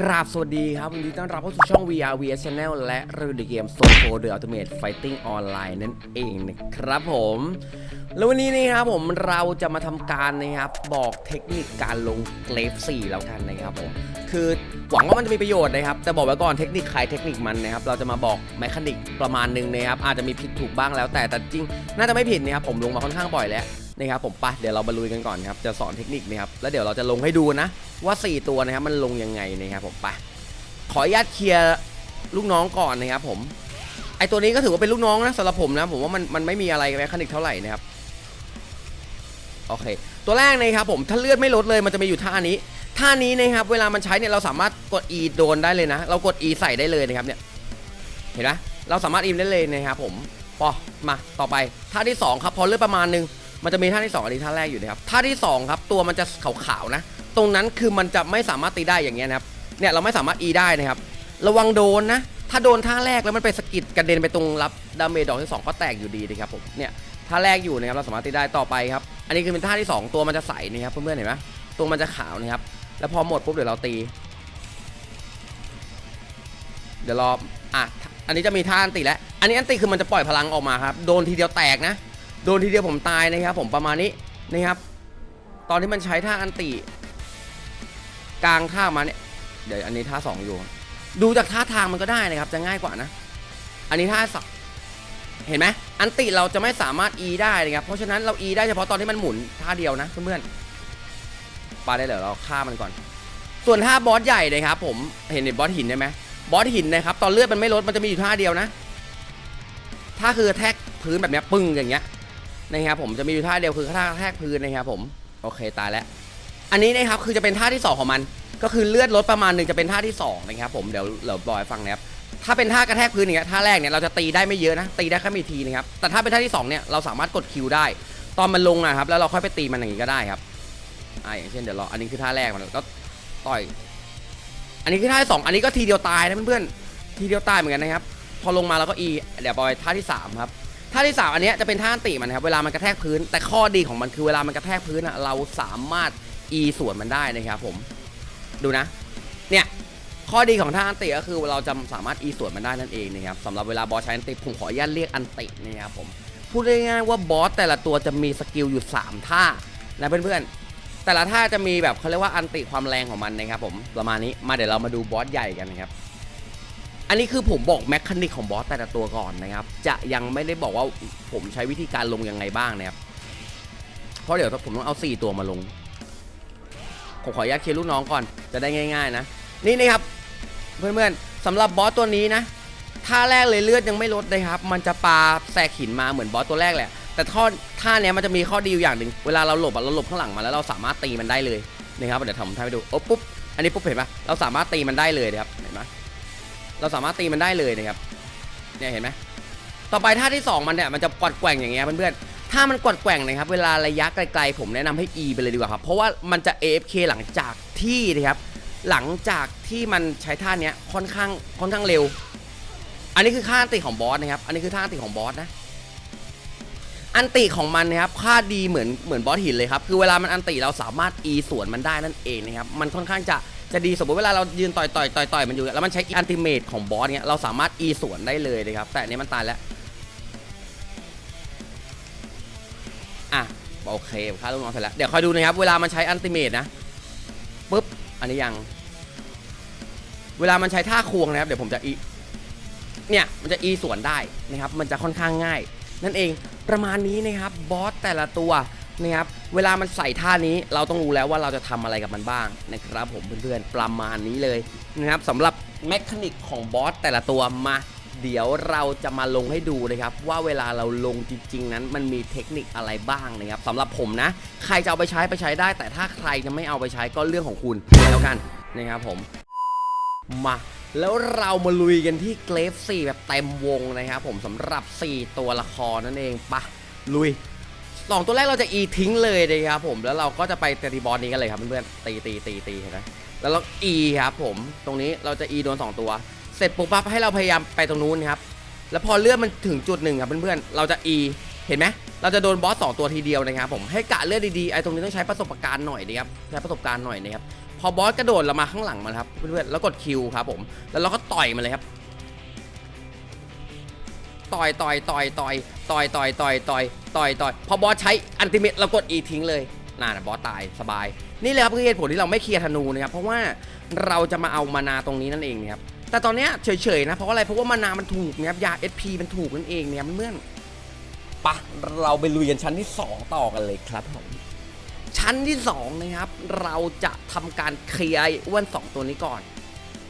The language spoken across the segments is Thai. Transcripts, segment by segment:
กราบสวัสดีครับวันนี้ต้อนรับเข้าสู่ช่อง VR VS Channel และรีวิวเกม Soul f o The Ultimate Fighting Online นั่นเองนะครับผม แล้ววันนี้นะครับผมเราจะมาทำการนะครับบอกเทคนิคการลงเกรฟ4แล้วกันนะครับผม คือหวังว่ามันจะมีประโยชน์นะครับ แต่บอกไว้ก่อนเทคนิคใครเทคนิคมันนะครับ เราจะมาบอกแมคานิกประมาณหนึงนะครับ อาจจะมีผิดถูกบ้างแล้วแต่แต่จริง น่าจะไม่ผิดนะครับผมลงมาค่อนข้างบ่อยแล้ว นะครับผมปะเดี๋ยวเรามาลุยกันก่อนครับจะสอนเทคนิคนะครับแล้วเดี๋ยวเราจะลงให้ดูนะ ว่า 4 ตัวนะครับมันลงยังไงนะครับผมปะขออนุญาตเคลียร์ลูกน้องก่อนนะครับผมไอตัวนี้ก็ถือว่าเป็นลูกน้องนะสำหรับผมนะผมว่ามันมันไม่มีอะไรแมคานิกเท่าไหร่นะครับโอเค ตัวแรกนะครับผมถ้าเลือดไม่ลดเลยมันจะมีอยู่ท่านี้ท่านี้นะครับเวลามันใช้เนี่ยเราสามารถกด E โดนได้เลยนะ เรากด E ใส่ได้เลยนะครับเนี่ยเห็นไหมเราสามารถอิมได้เลยนะครับผมปอมาต่อไปท่าที่2ครับพอเลือดประมาณนึง มันจะมีท่าที่2อันนี้ท่าแรกอยู่นะครับท่าที่2ครับตัวมันจะขาวๆนะ ตรงนั้นคือมันจะไม่สามารถตีได้อย่างเงี้ยนะครับเนี่ยเราไม่สามารถ E ได้นะครับ ระวังโดนนะ ถ้าโดนท่าแรกแล้วมันไปสกิดกระเด็นไปตรงรับดาเมจดอกที่สองก็แตกอยู่ดีนะครับผมเนี่ยท่าแรกอยู่นะครับเราสามารถตีได้ต่อไปครับอันนี้คือเป็นท่าที่ 2 ตัวมันจะใสนะครับเพื่อนๆเห็นไหมตัวมันจะขาวนะครับแล้วพอหมดปุ๊บเดี๋ยวเราตี เดี๋ยวรออะอันนี้จะมีท่าอันติแล้วอันนี้อันติคือมันจะปล่อยพลังออกมาครับโดนทีเดียวแตกนะ โดนทีเดียวผมตายนะครับ ผมประมาณนี้นะครับ ตอนที่มันใช้ท่าอันติ กลางท่ามาเนี่ยเดี๋ยวอันนี้ท่าสองอยู่ ดูจากท่าทางมันก็ได้นะครับ จะง่ายกว่านะ อันนี้ท่าสับเห็นไหมอันติเราจะไม่สามารถ E ได้นะครับ เพราะฉะนั้นเรา E ได้เฉพาะตอนที่มันหมุนท่าเดียวนะเพื่อนๆปาได้เลยเราฆ่ามันก่อน ส่วนท่าบอสใหญ่นะครับ ผมเห็นในบอสหินใช่ไหมบอสหินนะครับ ตอนเลือดมันไม่ลดมันจะมีอยู่ท่าเดียวนะท่าคือแท็กพื้นแบบนี้ปึ้งอย่างเงี้ย นะครับผมจะมีอยู่ท่าเดียวคือท่ากระแทกพื้นนะครับผมโอเคตายแล้ว อันนี้นะครับคือจะเป็นท่าที่ 2 ของมัน ก็คือเลือดลดประมาณหนึ่งจะเป็นท่าที่2นะครับผมเดี๋ยวเดี๋ยวบอยฟังนะครับถ้าเป็นท่ากระแทกพื้นอย่างเงี้ยท่าแรกเนี่ยเราจะตีได้ไม่เยอะนะตีได้แค่ไม่ทีนะครับแต่ถ้าเป็นท่าที่2เนี่ยเราสามารถกดคิวได้ ตอนมันลงนะครับแล้วเราค่อยไปตีมันอย่างงี้ก็ได้ครับอ่าอย่างเช่นเดี๋ยวรออันนี้คือท่าแรกมันแล้วต่อย อันนี้คือท่าที่สองอันนี้ก็ทีเดียวตายนะเพื่อนๆทีเดียวตายเหมือนกันนะครับพอลงมาแล้วก็ E เดี๋ยวบอยท่าที่สามครับ ท่าที่สามอันนี้จะเป็นท่าอันติมันครับเวลามันกระแทกพื้น แต่ข้อดีของมันคือเวลามันกระแทกพื้นอะเราสามารถ E ส่วนมันได้นะครับผมดูนะ เนี่ยข้อดีของท่าอันติก็คือเราจะสามารถ E ส่วนมันได้นั่นเองนะครับสำหรับเวลาบอสใช้อันติผมขออนุญาตเรียกอันตินะครับผมพูดง่ายๆว่าบอสแต่ละตัวจะมีสกิลอยู่ 3 ท่านะเพื่อนๆแต่ละท่าจะมีแบบเขาเรียกว่าอันติความแรงของมันนะครับผมประมาณนี้มาเดี๋ยวเรามาดูบอสใหญ่กันนะครับ อันนี้คือผมบอกแมคานิกของบอสแต่ละตัวก่อนนะครับ จะยังไม่ได้บอกว่าผมใช้วิธีการลงยังไงบ้างนะครับ เพราะเดี๋ยวผมต้องเอา 4 ตัวมาลง ผมขออนุญาตเคลียร์ลูกน้องก่อน จะได้ง่าย ๆ นะ นี่นะครับ เพื่อนๆสำหรับบอสตัวนี้นะท่าแรกเลยเลือดยังไม่ลดเลยครับ มันจะปาแสกหินมาเหมือนบอสตัวแรกแหละ แต่ท่อท่าเนี้ยมันจะมีข้อดีอยู่อย่างหนึ่งเวลาเราหลบเราหลบข้างหลังมาแล้วเราสามารถตีมันได้เลยนะครับเดี๋ยวทำท่าให้ดูโอ้ปุ๊บอันนี้ปุ๊บเห็นปะเราสามารถตีมันได้เลยนะครับเห็นไหม เราสามารถตีมันได้เลยนะครับเนี่ยเห็นไหมต่อไปท่าที่สองมันเนี่ยมันจะกวัดแกว่งอย่างเงี้ยเพื่อนๆถ้ามันกวัดแกว่งนะครับเวลาระยะไกลๆผมแนะนำให้ E ไปเลยดีกว่าครับเพราะว่ามันจะ AFK หลังจากที่นะครับหลังจากที่มันใช้ท่าเนี้ยค่อนข้างค่อนข้างเร็ว อันนี้คือค่าติของบอสนะครับอันนี้คือท่าติของบอสนะอันติของมันนะครับค่าดีเหมือนเหมือนบอสหินเลยครับคือเวลามันอันติเราสามารถ E สวนมันได้นั่นเองนะครับมันค่อนข้างจะ จะดีสมมติเวลาเรายืนต่อยต่อยต่อยต่อยมันอยู่แล้วมันใช้อันติเมตของบอสเนี้ยเราสามารถ E สวนได้เลยนะครับแต่อันนี้มันตายแล้วอะโอเคค่าลูกน้องเสร็จแล้วเดี๋ยวคอยดูนะครับเวลามันใช้อันติเมตนะปุ๊บอันนี้ยัง เวลามันใช้ท่าควงนะครับ เดี๋ยวผมจะอีเนี่ยมันจะอีสวนได้นะครับ มันจะค่อนข้างง่าย นั่นเองประมาณนี้นะครับบอสแต่ละตัว นะครับเวลามันใส่ท่านี้เราต้องรู้แล้วว่าเราจะทำอะไรกับมันบ้างนะครับผมเพื่อนๆประมาณนี้เลยนะครับสำหรับแมคานิกของบอสแต่ละตัวมาเดี๋ยวเราจะมาลงให้ดูนะครับ ว่าเวลาเราลงจริง ๆ นั้นมันมีเทคนิคอะไรบ้างนะครับสำหรับผมนะ ใครจะเอาไปใช้ไปใช้ได้ แต่ถ้าใครจะไม่เอาไปใช้ก็เรื่องของคุณแล้วกันนะครับผมมาแล้วเรามาลุยกันที่เกรฟ4แบบเต็มวงนะครับผมสำหรับ 4 ตัวละครนั่นเองปะลุย สองตัวแรกเราจะอีทิ้งเลยนะครับผมแล้วเราก็จะไปตีบอลนี้กันเลยครับเพื่อนๆตีตีตีตีเห็นไหมแล้วเราอีครับผมตรงนี้เราจะอีโดน2ตัว เสร็จปุ๊บปั๊บให้เราพยายามไปตรงนู้นครับแล้วพอเลือดมันถึงจุดหนึ่งครับเพื่อนๆเราจะอีเห็นไหมเราจะโดนบอสสองตัวทีเดียวนะครับผมให้กะเลือดดีๆไอ้ตรงนี้ต้องใช้ประสบการณ์หน่อยนะครับใช้ประสบการณ์หน่อยนะครับพอบอสกระโดดเรามาข้างหลังมันครับเพื่อนๆแล้วกดคิวครับผมแล้วเราก็ต่อยมันเลยครับต่อยต่อยต่อยต่อย ต่อยต่อยต่อยต่อยต่อยต่อยพอบอสใช้อันติเมตเรากดอีทิ้งเลยน่านะบอสตายสบาย นี่เลยครับคือเหตุผลที่เราไม่เคลียร์ธนูนะครับเพราะว่าเราจะมาเอามานาตรงนี้นั่นเองนะครับแต่ตอนนี้เฉยๆนะเพราะอะไรเพราะว่ามานามันถูกนะครับยา SP มันถูกนั่นเองเนี่ยเพื่อนปะเราไปลุยกันชั้นที่ 2 ต่อกันเลยครับผมชั้นที่2นะครับเราจะทำการเคลียร์อ้วนสองตัวนี้ก่อน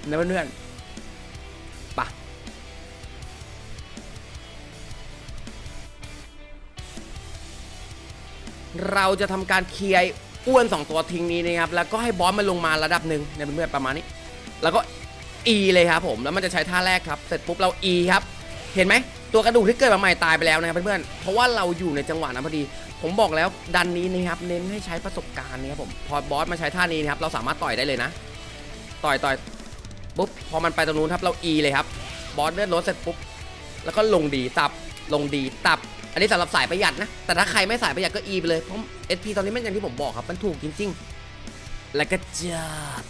นะเพื่อนๆ เราจะทำการเคลียร์อ้วน 2 ตัวทิ้งนี้นะครับ แล้วก็ให้บอสมันลงมาระดับหนึ่งเนี่ยเพื่อนๆประมาณนี้ แล้วก็ E เลยครับผม แล้วมันจะใช้ท่าแรกครับ เสร็จปุ๊บเรา E ครับ เห็นไหม ตัวกระดูกที่เกิดมาใหม่ตายไปแล้วนะครับเพื่อนๆ เพราะว่าเราอยู่ในจังหวะนั้นพอดี ผมบอกแล้วดันนี้นะครับเน้นให้ใช้ประสบการณ์นะครับผม พอบอสมาใช้ท่านี้นะครับเราสามารถต่อยได้เลยนะ ต่อยต่อยปุ๊บ พอมันไปตรงนู้นครับเรา E เลยครับ บอสเลื่อนรถเสร็จปุ๊บ แล้วก็ลงดีตับ ลงดีตับ อันนี้สำหรับสายประหยัดนะ แต่ถ้าใครไม่สายประหยัดก็ E ไปเลยเพราะ SP ตอนนี้มันอย่างที่ผมบอกครับ มันถูกจริงๆ แล้วก็จัด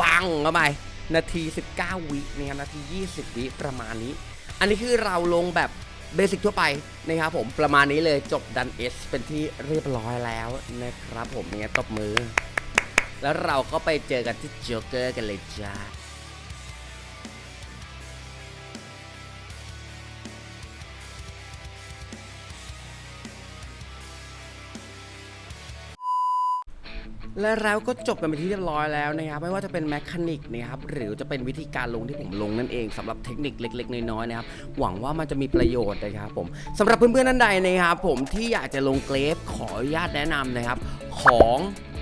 บังเข้าไปนาที 19 วินะครับนาที 20 วิประมาณนี้ อันนี้คือเราลงแบบเบสิกทั่วไปนะครับผมประมาณนี้เลยจบดันเอสเป็นที่เรียบร้อยแล้วนะครับผมเนี่ยตบมือ แล้วเราก็ไปเจอกันที่โจ๊กเกอร์กันเลยจ้า และเราก็จบกันไปที่เรียบร้อยแล้วนะครับ ไม่ว่าจะเป็นแมคานิกนะครับหรือจะเป็นวิธีการลงที่ผมลงนั่นเองสำหรับเทคนิคเล็ก ๆ น้อยๆนะครับหวังว่ามันจะมีประโยชน์นะครับผมสำหรับเพื่อนๆท่านใดนะครับผมที่อยากจะลงเกรฟขออนุญาตแนะนำนะครับ ของ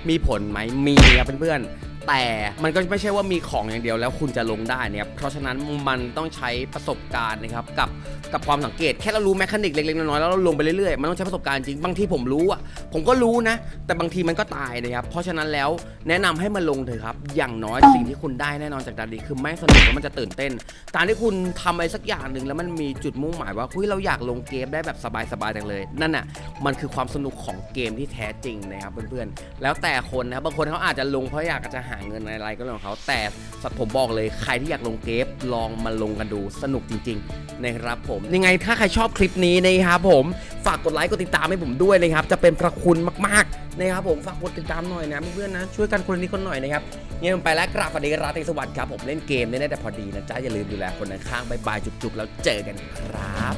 มีผลไหมมีครับเพื่อนๆ แต่มันก็ไม่ใช่ว่ามีของอย่างเดียวแล้วคุณจะลงได้นะครับเพราะฉะนั้นมันต้องใช้ประสบการณ์นะครับกับกับความสังเกตแค่เรารู้แมคานิกเล็กๆน้อยๆแล้วเราลงไปเรื่อยๆมันต้องใช้ประสบการณ์จริงบางทีผมรู้อะผมก็รู้นะ แต่บางทีมันก็ตายนะครับเพราะฉะนั้นแล้วแนะนำให้มาลงเถอะครับ อย่างน้อยสิ่งที่คุณได้แน่นอนจากดานดีคือไม่สนุกแล้วมันจะตื่นเต้นการที่คุณทำอะไรสักอย่างหนึ่งแล้วมันมีจุดมุ่งหมายว่าคุยเราอยากลงเกมได้แบบสบายๆจังเลย นั่นน่ะมันคือความสนุกของเกมที่แท้จริงนะครับเพื่อนๆแล้วแต่คนนะบางคนเขาอาจจะลงเพราะอยากจะหาเงินอะไรก็เรื่องของเขา แต่สัตว์ผมบอกเลยใครที่อยากลงเกมลองมาลงกันดูสนุกจริงๆนะครับผมยังไงถ้าใครชอบคลิปนี้นะครับผมฝากกดไลค์กดติดตามให้ผมด้วยนะครับจะเป็นพระคุณมากๆนะครับผมฝากกดติดตามหน่อยนะเพื่อนๆนะช่วยกันคนนิดคนหน่อยนะครับเนี่ยผมไปแล้วกราบสวัสดีราตรีสวัสดิ์ครับผมเล่นเกมได้แต่พอดีนะจ๊ะอย่าลืมดูแลคนข้างๆบายบายจุบๆแล้วเจอกันครับ